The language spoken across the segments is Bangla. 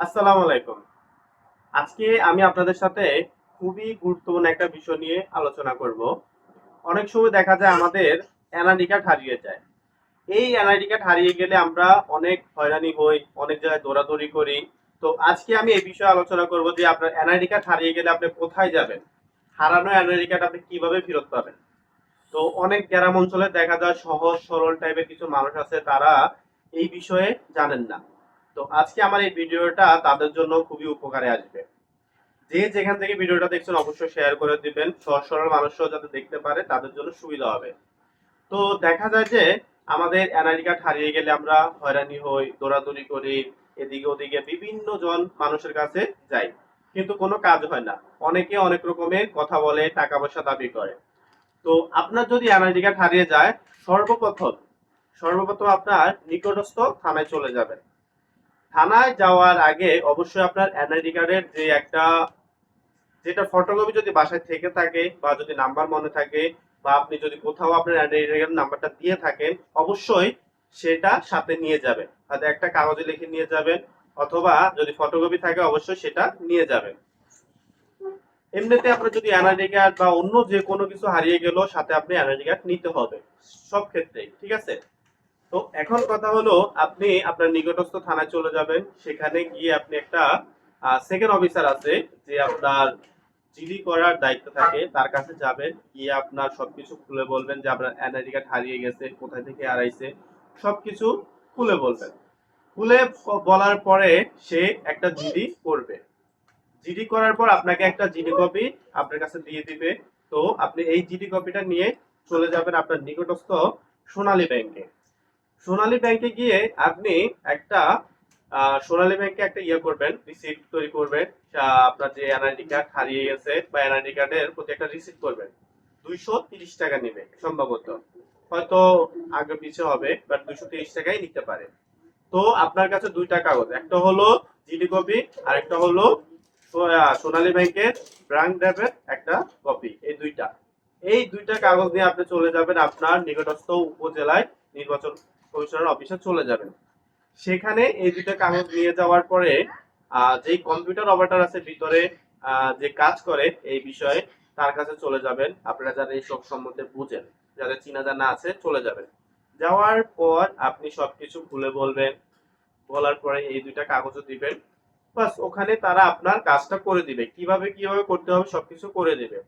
আসসালামু আলাইকুম। আজকে আমি আপনাদের সাথে খুবই গুরুত্বপূর্ণ একটা বিষয় নিয়ে আলোচনা করব। অনেক সময় দেখা যায় আমাদের এনআইডি কার্ড হারিয়ে যায়। এই এনআইডি কার্ড হারিয়ে গেলে আমরা অনেক হয়রানি হই, অনেক জায়গায় দৌড়াদৌড়ি করি। তো আজকে আমি এই বিষয়ে আলোচনা করব যে আপনার এনআইডি কার্ড হারিয়ে গেলে আপনি কোথায় যাবেন? হারানো এনআইডি কার্ড আপনি কীভাবে ফেরত পাবেন? তো অনেক গ্রাম অঞ্চলে দেখা যায় সহজ, সরল টাইপের কিছু মানুষ আছে, তারা এই বিষয়ে জানেন না। তো আজকে আমার এই ভিডিওটা তাদের জন্য খুবই উপকারে আসবে। যে যেখান থেকে ভিডিওটা দেখছেন অবশ্যই শেয়ার করে দিবেন। সরল মানুষও যাতে দেখতে পারে, তাদের জন্য সুবিধা হবে। তো দেখা যায় যে আমাদের এনআইডি কার্ড হারিয়ে গেলে আমরা হয়রানি হই, দৌড়াদৌড়ি করি, এদিকে ওদিকে বিভিন্ন জন মানুষের কাছে যাই। কিন্তু কোনো কাজ হয় না। অনেকে অনেক রকমের কথা বলে, টাকা পয়সা দাবি করে। তো আপনার যদি এনআইডি কার্ড হারিয়ে যায়, সর্বপ্রথম সর্বপ্রথম আপনার নিকটস্থ থানায় চলে যাবেন। থানায় যাওয়ার আগে অবশ্যই আপনার এনআইডি কার্ডের যে একটা, যেটা ফটোকপি যদি বাসায় থেকে থাকে বা যদি নাম্বার মনে থাকে বা আপনি যদি কোথাও আপনার এনআইডি কার্ড নাম্বারটা দিয়ে থাকেন, অবশ্যই সেটা সাথে নিয়ে যাবেন। তাতে একটা কাগজে লিখে নিয়ে যাবেন অথবা যদি ফটোকপি থাকে অবশ্যই সেটা নিয়ে যাবেন। এমনিতে আপনার যদি এনআইডি কার্ড বা অন্য যে কোনো কিছু হারিয়ে গেল, সাথে আপনি এনআইডি কার্ড নিতে হবে, সব ক্ষেত্রেই, ঠিক আছে? তো এখন কথা হলো, আপনি আপনার নিকটস্থ থানায় চলে যাবেন। সেখানে গিয়ে আপনি একটা সেকেন্ড অফিসার আছে, যে আপনার জিডি করার দায়িত্ব থাকে, তার কাছে যাবেন। গিয়ে আপনার সবকিছু খুলে বলবেন যে আপনার এনআইডি কার্ড হারিয়ে গেছে, কোথায় থেকে হারাইছে, সবকিছু খুলে বলবেন। খুলে বলার পরে সে একটা জিডি করবে। জিডি করার পর আপনাকে একটা জিডি কপি আপনার কাছে দিয়ে দিবে। তো আপনি এই জিডি কপিটা নিয়ে চলে যাবেন আপনার নিকটস্থ সোনালী ব্যাংকে সোনালী ব্যাংকে গিয়ে আপনি একটা সোনালী ব্যাংকে একটা ইয়ে করবেন রিসিপ্ট তৈরি করবেন আপনার যে এনআইডি কার্ড হারিয়ে গেছে বা এনআইডি কার্ডের প্রতি একটা রিসিপ্ট করবেন। দুইশো তিরিশ টাকা নেবে, সম্ভবত। হয়তো আগে পিছে হবে বাট দুইশো তিরিশ টাকাই নিতে পারে। তো আপনার কাছে দুইটা কাগজ, একটা হলো জিডি কপি আর একটা হলো সোনালী ব্যাংকের ব্রাঞ্চ ড্রাফের একটা কপি, এই দুইটা। এই দুইটা কাগজ নিয়ে আপনি চলে যাবেন আপনার নিকটস্থ উপজেলায় নির্বাচন কমিশনার অফিসে চলে যাবেন। সেখানে এই দুইটা কাগজ নিয়ে যাওয়ার পরে যেই কম্পিউটার অপারেটর আছে ভিতরে যে কাজ করে এই বিষয়ে তার কাছে চলে যাবেন। আপনারা যারা এই সব সম্বন্ধে বুঝেন যাদের চিনা জানা আছে, চলে যাবেন। যাওয়ার পর আপনি সবকিছু খুলে বলবেন। বলার পরে এই দুইটা কাগজও দিবেন। বাস, ওখানে তারা আপনার কাজটা করে দিবে। কীভাবে কীভাবে করতে হবে সবকিছু করে দিবে।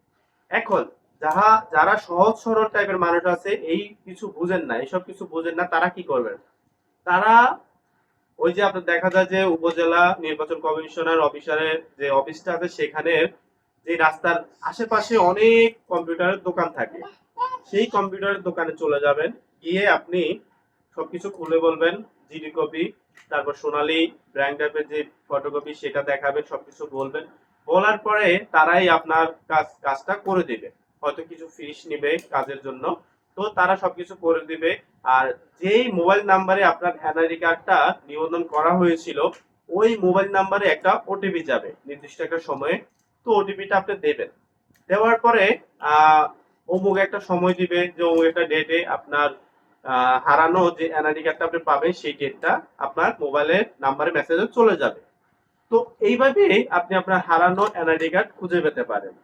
এখন যারা যারা সহজ সরল টাইপের মানুষ আছে, এই কিছু বুঝেন না, এইসব কিছু বুঝেন না, তারা কি করবেন? তারা ওই যে আপনার দেখা যায় যে উপজেলা নির্বাচন কমিশনার অফিসারের যে অফিসটা আছে, সেখানে যে রাস্তার আশেপাশে অনেক কম্পিউটারের দোকান থাকে। সেই কম্পিউটারের দোকানে চলে যাবেন, গিয়ে আপনি সবকিছু খুলে বলবেন, জিডি কপি, তারপর সোনালি ব্র্যান্ড টাইপের যে ফটোকপি, সেটা দেখাবেন, সবকিছু বলবেন। বলার পরে তারাই আপনার কাজ, কাজটা করে দিবে। হয়তো কিছু ফিস নিবে কাজের জন্য। তো তারা সবকিছু করে দিবে। আর যেই মোবাইল নাম্বারে আপনার এনআইডি কার্ডটা নিবন্ধন করা হয়েছিল, ওই মোবাইল নাম্বারে একটা ওটিপি যাবে নির্দিষ্ট একটা সময়ে। তো ওটিপিটা আপনি দেবেন। দেওয়ার পরে অমুক একটা সময় দিবে যে অমুক একটা ডেটে আপনার হারানো যে এনআইডি কার্ডটা আপনি পাবেন, সেই ডেটটা আপনার মোবাইলের নাম্বারে মেসেজে চলে যাবে। তো এইভাবেই আপনি আপনার হারানো এনআইডি কার্ড খুঁজে পেতে পারেন।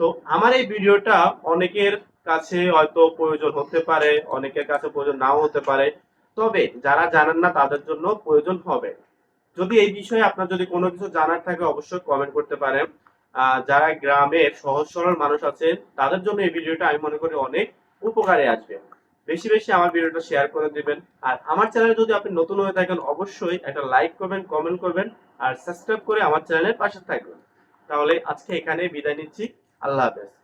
তো আমার এই ভিডিওটা অনেকের কাছে হয়তো প্রয়োজন হতে পারে, অনেকের কাছে প্রয়োজন নাও হতে পারে। তবে যারা জানেন না তাদের জন্য প্রয়োজন হবে। যদি এই বিষয়ে আপনার যদি কোনো কিছু জানার থাকে অবশ্যই কমেন্ট করতে পারেন। যারা গ্রামের সহজ সরল মানুষ আছেন, তাদের জন্য এই ভিডিওটা আমি মনে করি অনেক উপকারে আসবে। বেশি বেশি আমার ভিডিওটা শেয়ার করে দিবেন। আর আমার চ্যানেলে যদি আপনি নতুন হয়ে থাকেন, অবশ্যই একটা লাইক করবেন কমেন্ট করবেন। আর সাবস্ক্রাইব করে আমার চ্যানেলের পাশে থাকবেন। তাহলে আজকে এখানে বিদায় নিচ্ছি। আল্লাহ হাফেজ।